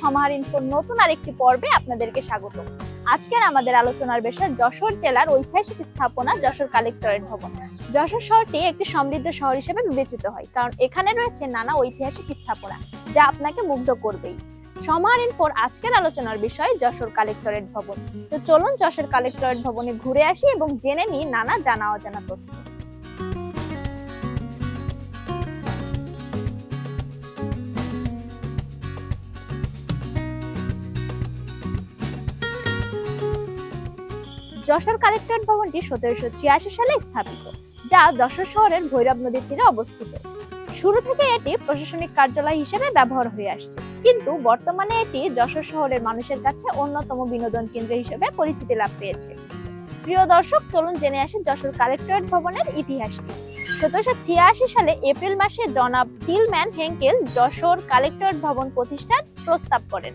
সমাহার ইনফোর নতুন আরেকটি পর্বে আপনাদেরকে স্বাগত। আজকের আমাদের আলোচনার বিষয় যশোর জেলার ঐতিহাসিক স্থাপনা যশোর কালেক্টরেট ভবন। যশোর শহরটি একটি সমৃদ্ধ শহর হিসেবে বিবেচিত হয়, কারণ এখানে রয়েছে নানা ঐতিহাসিক স্থাপনা, যা আপনাকে মুগ্ধ করবেই। সমাহার ইনফোর আজকের আলোচনার বিষয় যশোর কালেক্টরেট ভবন। তো চলুন যশোর কালেক্টরেট ভবনে ঘুরে আসি এবং জেনে নিই নানা জানা অজানা তথ্য। যশোর কালেক্টরেট ভবনটি সতেরোশো ছিয়াশি সালে স্থাপিত, যা যশোর শহরের ভৈরব নদীর তীরে অবস্থিত। শুরু থেকে এটি প্রশাসনিক কার্যালয় হিসেবে ব্যবহার হয়ে আসছে। কিন্তু বর্তমানে এটি যশোর শহরের মানুষের কাছে অন্যতম বিনোদন কেন্দ্র হিসেবে পরিচিতি লাভ পেয়েছে। প্রিয় দর্শক, চলুন জেনে আসি যশোর কালেক্টরেট ভবনের ইতিহাসটি। সতেরোশো ছিয়াশি সালে এপ্রিল মাসে জনাব টিলম্যান হেঙ্কেল যশোর কালেক্টরেট ভবন প্রতিষ্ঠার প্রস্তাব করেন।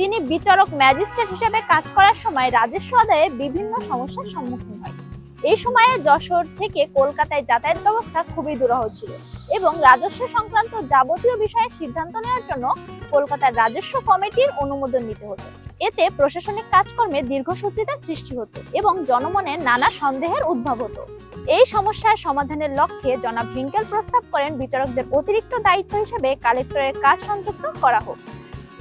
তিনি বিচারক ম্যাজিস্ট্রেট হিসেবে কাজ করার সময় রাজস্ব আদায়ে বিভিন্ন সমস্যার সম্মুখীন হয়। এই সময়ে যশোর থেকে কলকাতায় যাতায়াত ব্যবস্থা খুবই দুরহ ছিল এবং রাজস্ব সংক্রান্ত যাবতীয় বিষয়ে সিদ্ধান্ত নেওয়ার জন্য কলকাতার রাজস্ব কমিটির অনুমোদন নিতে হতো। এতে প্রশাসনিক কাজকর্মে দীর্ঘসূত্রিতা সৃষ্টি হতো এবং জনমনে নানা সন্দেহের উদ্ভব হতো। এই সমস্যার সমাধানের লক্ষ্যে জনাব হিঙ্কেল প্রস্তাব করেন বিচারকদের অতিরিক্ত দায়িত্ব হিসেবে কালেক্টরের কাজ সংযুক্ত করা হোক।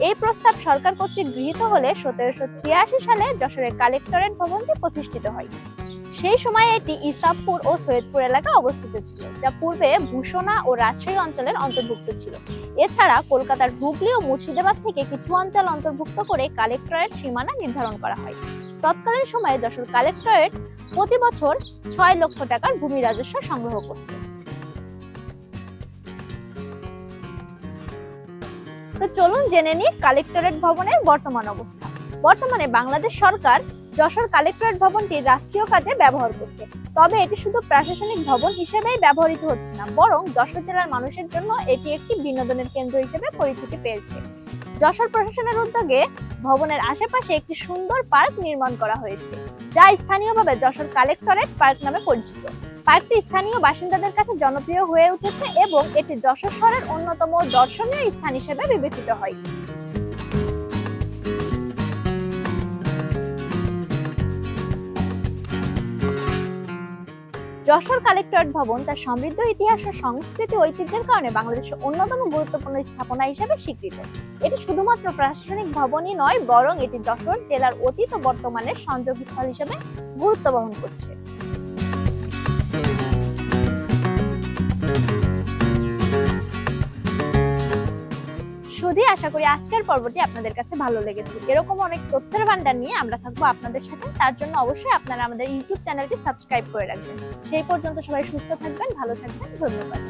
এই প্রস্তাব সরকার কর্তৃক গৃহীত হলে সতেরোশো ছিয়াশি সালে যশোরের কালেক্টরেট ভবনটি প্রতিষ্ঠিত হয়। সেই সময়ে এটি ইসাবপুর ও সৈয়দপুর এলাকা অবস্থিত ছিল, যা পূর্বে ভূষণা ও রাজশাহী অঞ্চলের অন্তর্ভুক্ত ছিল। এছাড়া কলকাতার হুগলি ও মুর্শিদাবাদ থেকে কিছু অঞ্চল অন্তর্ভুক্ত করে কালেক্টরেট সীমানা নির্ধারণ করা হয়। তৎকালীন সময়ে যশোর কালেক্টরেট প্রতি বছর ছয় লক্ষ টাকার ভূমি রাজস্ব সংগ্রহ করত। তো চলুন জেনে নিই কালেক্টরেট ভবনের বর্তমান অবস্থা। বর্তমানে বাংলাদেশ সরকার যশোর কালেক্টরেট ভবনটি রাষ্ট্রীয় কাজে ব্যবহার করছে। তবে এটি শুধু প্রশাসনিক ভবন হিসেবেই ব্যবহৃত হচ্ছে না, বরং যশোর জেলার মানুষের জন্য এটি একটি বিনোদনের কেন্দ্র হিসেবে পরিচিতি পেয়েছে। যশোর প্রশাসনের উদ্যোগে ভবনের আশেপাশে একটি সুন্দর পার্ক নির্মাণ করা হয়েছে, যা স্থানীয়ভাবে যশোর কালেক্টরেট পার্ক নামে পরিচিত। পার্কটি স্থানীয় বাসিন্দাদের কাছে জনপ্রিয় হয়ে উঠেছে এবং এটি যশোর শহরের অন্যতম দর্শনীয় স্থান হিসেবে বিবেচিত হয়। যশোর কালেক্টরেট ভবন তার সমৃদ্ধ ইতিহাস ও সংস্কৃতি ঐতিহ্যের কারণে বাংলাদেশের অন্যতম গুরুত্বপূর্ণ স্থাপনা হিসেবে স্বীকৃত। এটি শুধুমাত্র প্রশাসনিক ভবনই নয়, বরং এটি যশোর জেলার অতীত ও বর্তমানের সংযোগস্থল হিসেবে গুরুত্ব বহন করছে। শুধু আশা করি আজকের পর্বটি আপনাদের কাছে ভালো লেগেছে, এরকম অনেক তথ্যের ভান্ডার নিয়ে আমরা থাকব আপনাদের সাথে। তার জন্য অবশ্যই আপনারা আমাদের ইউটিউব চ্যানেলটি সাবস্ক্রাইব করে রাখবেন। সেই পর্যন্ত সবাই সুস্থ থাকবেন, ভালো থাকবেন, ধন্যবাদ।